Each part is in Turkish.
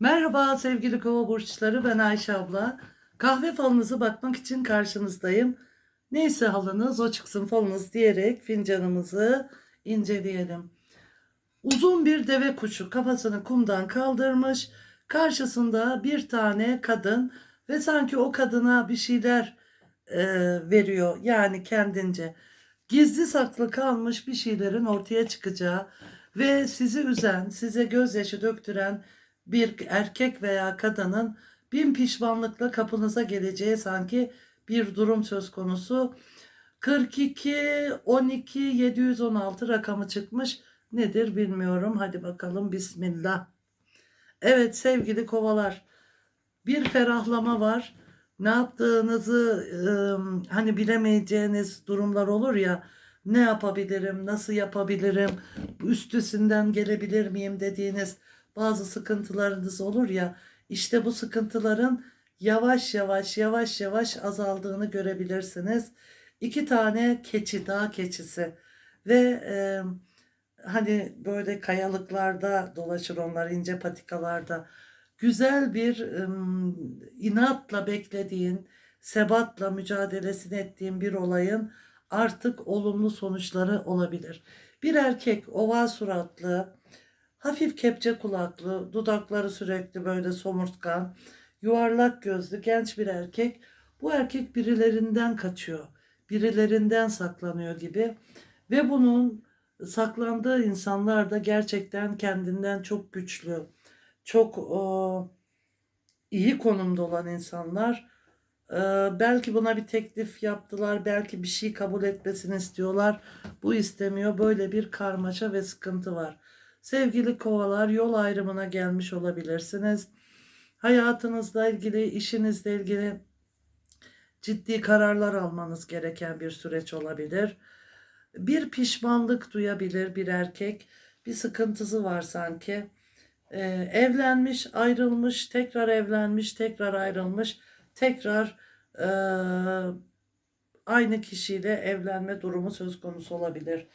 Merhaba sevgili kova burçları ben Ayşe abla. Kahve falınızı bakmak için karşınızdayım. Neyse halınız o çıksın falınız diyerek fincanımızı inceleyelim. Uzun bir deve kuşu kafasını kumdan kaldırmış. Karşısında bir tane kadın ve sanki o kadına bir şeyler e, veriyor. Yani kendince gizli saklı kalmış bir şeylerin ortaya çıkacağı ve sizi üzen, size gözyaşı döktüren bir erkek veya kadının bin pişmanlıkla kapınıza geleceği sanki bir durum söz konusu. 42 12 716 rakamı çıkmış. Nedir bilmiyorum. Hadi bakalım bismillah. Evet sevgili kovalar. Bir ferahlama var. Ne yaptığınızı ıı, hani bilemeyeceğiniz durumlar olur ya. Ne yapabilirim, nasıl yapabilirim, üstesinden gelebilir miyim dediğiniz bazı sıkıntılarınız olur ya işte bu sıkıntıların yavaş yavaş yavaş yavaş azaldığını görebilirsiniz. İki tane keçi, dağ keçisi ve e, hani böyle kayalıklarda dolaşır onlar ince patikalarda. Güzel bir e, inatla beklediğin, sebatla mücadelesini ettiğin bir olayın artık olumlu sonuçları olabilir. Bir erkek oval suratlı, Hafif kepçe kulaklı, dudakları sürekli böyle somurtkan, yuvarlak gözlü genç bir erkek. Bu erkek birilerinden kaçıyor, birilerinden saklanıyor gibi ve bunun saklandığı insanlar da gerçekten kendinden çok güçlü, çok o, iyi konumda olan insanlar. Ee, belki buna bir teklif yaptılar, belki bir şey kabul etmesini istiyorlar. Bu istemiyor. Böyle bir karmaşa ve sıkıntı var. Sevgili kovalar yol ayrımına gelmiş olabilirsiniz. Hayatınızla ilgili, işinizle ilgili ciddi kararlar almanız gereken bir süreç olabilir. Bir pişmanlık duyabilir bir erkek. Bir sıkıntısı var sanki. Ee, evlenmiş, ayrılmış, tekrar evlenmiş, tekrar ayrılmış, tekrar e, aynı kişiyle evlenme durumu söz konusu olabilir.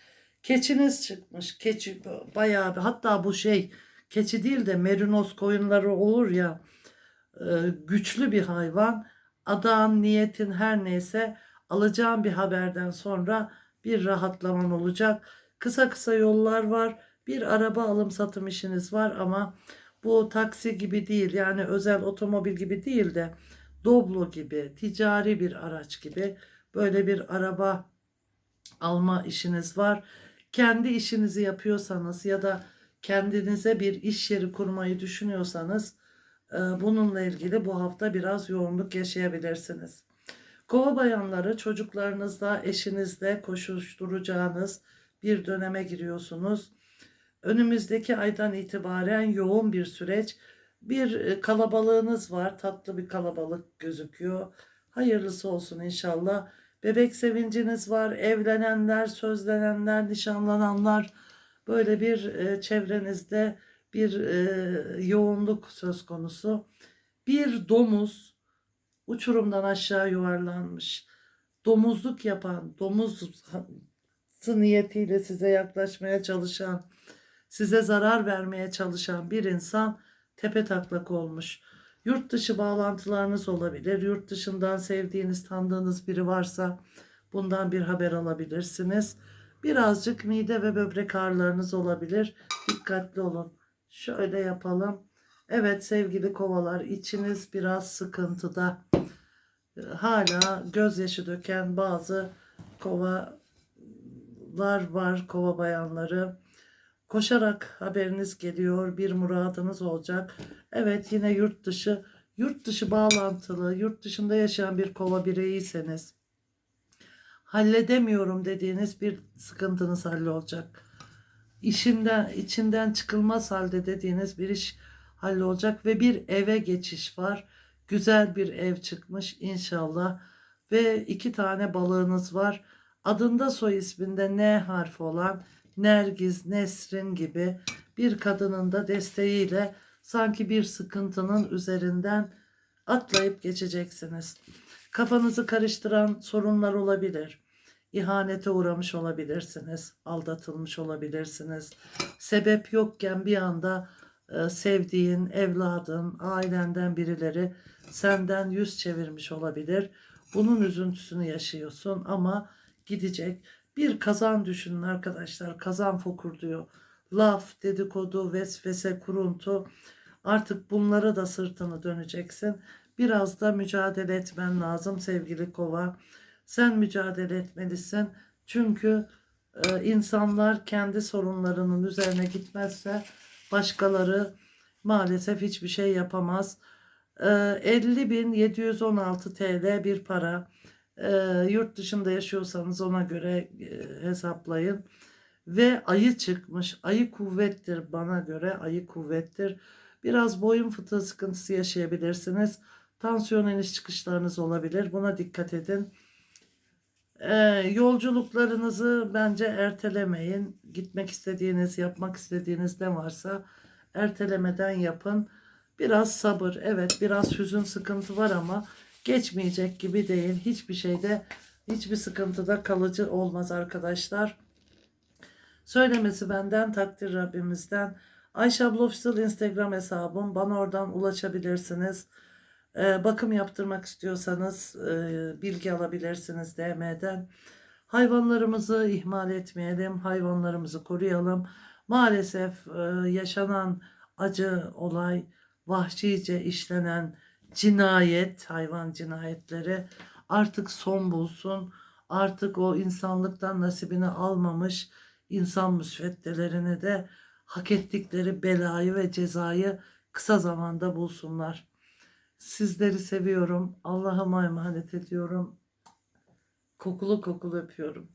Keçiniz çıkmış. Keçi bayağı bir hatta bu şey keçi değil de merinos koyunları olur ya e, güçlü bir hayvan. Adağın niyetin her neyse alacağın bir haberden sonra bir rahatlaman olacak. Kısa kısa yollar var. Bir araba alım satım işiniz var ama bu taksi gibi değil yani özel otomobil gibi değil de Doblo gibi ticari bir araç gibi böyle bir araba alma işiniz var kendi işinizi yapıyorsanız ya da kendinize bir iş yeri kurmayı düşünüyorsanız e, bununla ilgili bu hafta biraz yoğunluk yaşayabilirsiniz. Kova bayanları çocuklarınızla, eşinizle koşuşturacağınız bir döneme giriyorsunuz. Önümüzdeki aydan itibaren yoğun bir süreç. Bir e, kalabalığınız var. Tatlı bir kalabalık gözüküyor. Hayırlısı olsun inşallah. Bebek sevinciniz var. Evlenenler, sözlenenler, nişanlananlar böyle bir e, çevrenizde bir e, yoğunluk söz konusu. Bir domuz uçurumdan aşağı yuvarlanmış. Domuzluk yapan, domuz niyetiyle size yaklaşmaya çalışan, size zarar vermeye çalışan bir insan tepe taklak olmuş. Yurt dışı bağlantılarınız olabilir. Yurt dışından sevdiğiniz, tanıdığınız biri varsa bundan bir haber alabilirsiniz. Birazcık mide ve böbrek ağrılarınız olabilir. Dikkatli olun. Şöyle yapalım. Evet sevgili kovalar içiniz biraz sıkıntıda. Hala gözyaşı döken bazı kovalar var, kova bayanları. Koşarak haberiniz geliyor, bir muradınız olacak. Evet yine yurt dışı, yurt dışı bağlantılı, yurt dışında yaşayan bir kova bireyiyseniz halledemiyorum dediğiniz bir sıkıntınız hallolacak. İşinden, içinden çıkılmaz halde dediğiniz bir iş hallolacak ve bir eve geçiş var. Güzel bir ev çıkmış inşallah ve iki tane balığınız var. Adında soy isminde N harfi olan Nergiz, Nesrin gibi bir kadının da desteğiyle sanki bir sıkıntının üzerinden atlayıp geçeceksiniz. Kafanızı karıştıran sorunlar olabilir. İhanete uğramış olabilirsiniz, aldatılmış olabilirsiniz. Sebep yokken bir anda e, sevdiğin, evladın, ailenden birileri senden yüz çevirmiş olabilir. Bunun üzüntüsünü yaşıyorsun ama gidecek. Bir kazan düşünün arkadaşlar. Kazan fokur diyor. Laf, dedikodu, vesvese, kuruntu. Artık bunlara da sırtını döneceksin. Biraz da mücadele etmen lazım sevgili kova. Sen mücadele etmelisin. Çünkü e, insanlar kendi sorunlarının üzerine gitmezse başkaları maalesef hiçbir şey yapamaz. E, 50.716 TL bir para. E, yurt dışında yaşıyorsanız ona göre e, hesaplayın. Ve ayı çıkmış. Ayı kuvvettir bana göre. Ayı kuvvettir. Biraz boyun fıtığı sıkıntısı yaşayabilirsiniz. Tansiyon iniş çıkışlarınız olabilir. Buna dikkat edin. Ee, yolculuklarınızı bence ertelemeyin. Gitmek istediğiniz, yapmak istediğiniz ne varsa ertelemeden yapın. Biraz sabır, evet biraz hüzün sıkıntı var ama geçmeyecek gibi değil. Hiçbir şeyde, hiçbir sıkıntıda kalıcı olmaz arkadaşlar. Söylemesi benden, takdir Rabbimizden. Ayşe abla Instagram hesabım. Bana oradan ulaşabilirsiniz. Ee, bakım yaptırmak istiyorsanız e, bilgi alabilirsiniz DM'den. Hayvanlarımızı ihmal etmeyelim, hayvanlarımızı koruyalım. Maalesef e, yaşanan acı olay, vahşice işlenen cinayet, hayvan cinayetleri artık son bulsun. Artık o insanlıktan nasibini almamış insan müsveddelerini de hak ettikleri belayı ve cezayı kısa zamanda bulsunlar. Sizleri seviyorum. Allah'ıma emanet ediyorum. Kokulu kokulu öpüyorum.